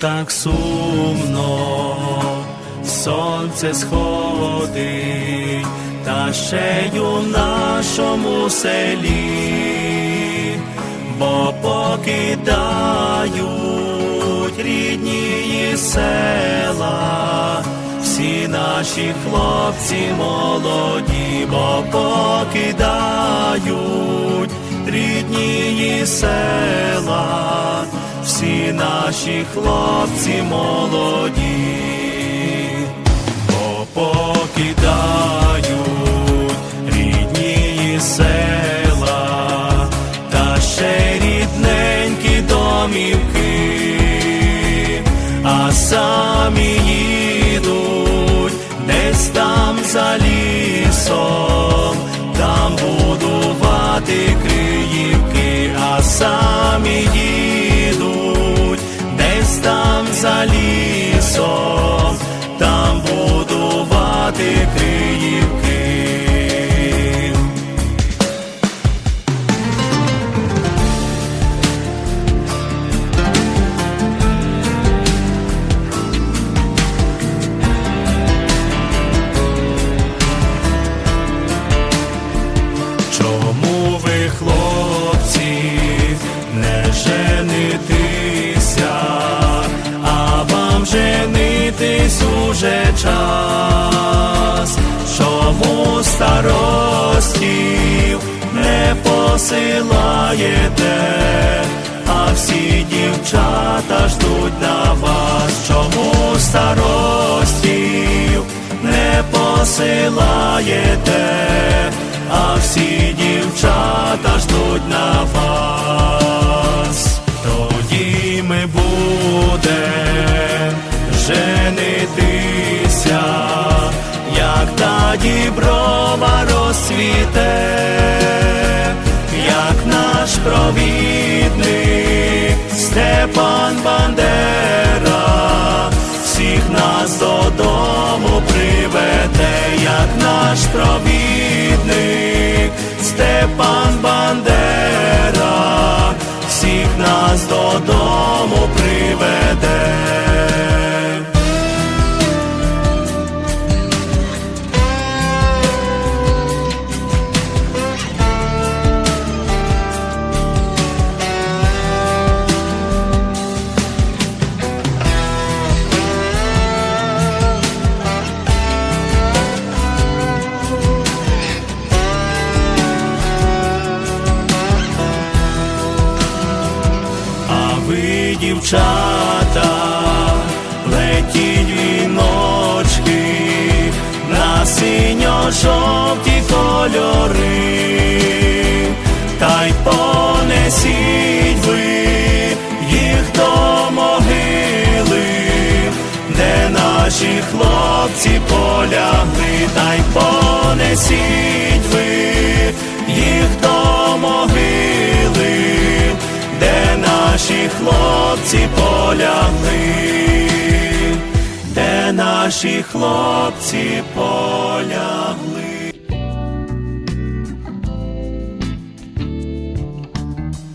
так сумно, сонце сходить, та ще й у нашому селі, бо покидають рідні села, всі наші хлопці молоді, бо покидають рідні села, наші хлопці молоді, покидають рідні села, та ще рідненькі домівки, а самі їдуть десь там за лісом, старостів не посилаєте, а всі дівчата ждуть на вас? Чому старостів не посилаєте? а всі дівчата ждуть на вас. Тоді ми будем женитися, як та діброва розцвіте, як наш провідник Степан Бандера, всіх нас додому приведе, як наш провідник Степан Бандера, всіх нас додому приведе. Дівчата, летіть віночки на синьо-жовті кольори, та й понесіть ви їх до могили, де наші хлопці полягли, та й понесіть полягли, де наші хлопці полягли.